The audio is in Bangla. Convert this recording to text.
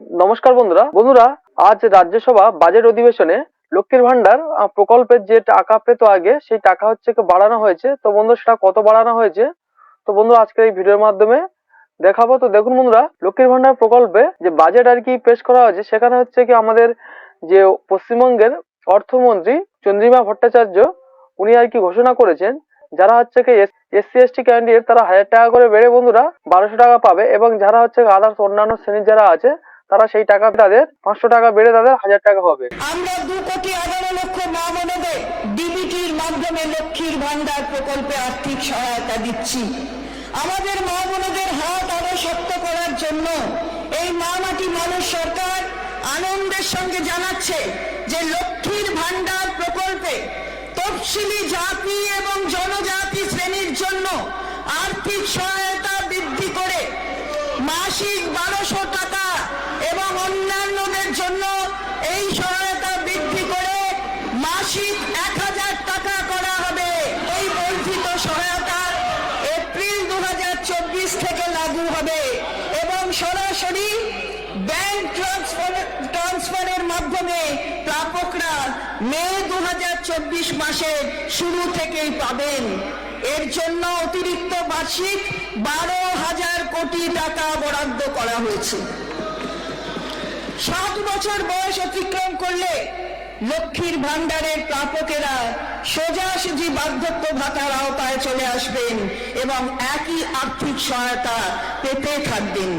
নমস্কার বন্ধুরা। বন্ধুরা, আজ রাজ্যসভা বাজেট অধিবেশনে লক্ষ্মীর ভান্ডার প্রকল্পের যে টাকা পেত আগে, সেই টাকা হচ্ছে বাড়ানো হয়েছে। তো বন্ধু সেটা কত বাড়ানো হয়েছে? তো বন্ধু আজকে এই ভিডিওর মাধ্যমে দেখাবো। তো দেখুন বন্ধুরা, লক্ষ্মীর ভান্ডার প্রকল্পে যে বাজেট আর কি পেশ করা হয়েছে, সেখানে হচ্ছে কি আমাদের যে পশ্চিমবঙ্গের অর্থমন্ত্রী চন্দ্রিমা ভট্টাচার্য, উনি আর কি ঘোষণা করেছেন, যারা হচ্ছে কি এসসি, এসটি ক্যান্ডিডেট তারা হাজার টাকা করে বেড়ে বন্ধুরা বারোশো টাকা পাবে, এবং যারা হচ্ছে আদার্স অন্যান্য শ্রেণির যারা আছে তারা সেই টাকা তাদের পাঁচশো টাকা বেড়ে তাদের হাজার টাকা হবে। আমরা দু কোটি লক্ষ মা ডিবিটির মাধ্যমে লক্ষ্মীর ভান্ডার প্রকল্পে আর্থিক সহায়তা দিচ্ছি। আমাদের মা হাত আরও শক্ত করার জন্য এই মা মাটি মানুষ সরকার আনন্দের সঙ্গে জানাচ্ছে যে লক্ষ্মীর ভান্ডার প্রকল্পে তফসিলি জাতি এবং জনজাতি শ্রেণির জন্য আর্থিক সহায়তা বৃদ্ধি করে মাসিক বারোশো টাকা এবং অন্যান্যদের জন্য এই সহায়তা বৃদ্ধি করে মাসিক এক হাজার টাকা করা হবে। এই বর্ধিত সহায়তা এপ্রিল দু হাজার চব্বিশ থেকে লাগু হবে এবং সরাসরি ব্যাংক ট্রান্সফার, ট্রান্সফারের মাধ্যমে প্রাপকরা মে দু হাজার চব্বিশ মাসের শুরু থেকেই পাবেন। এর জন্য অতিরিক্ত বার্ষিক বারো হাজার কোটি টাকা বরাদ্দ করা হয়েছে। সাত বছর বয়স অতিক্রম করলে লক্ষ্মীর ভান্ডারের প্রাপকেরা সোজাসুজি বার্ধক্য ভাতার আওতায় চলে আসবেন এবং একই আর্থিক সহায়তা পেতে থাকবেন।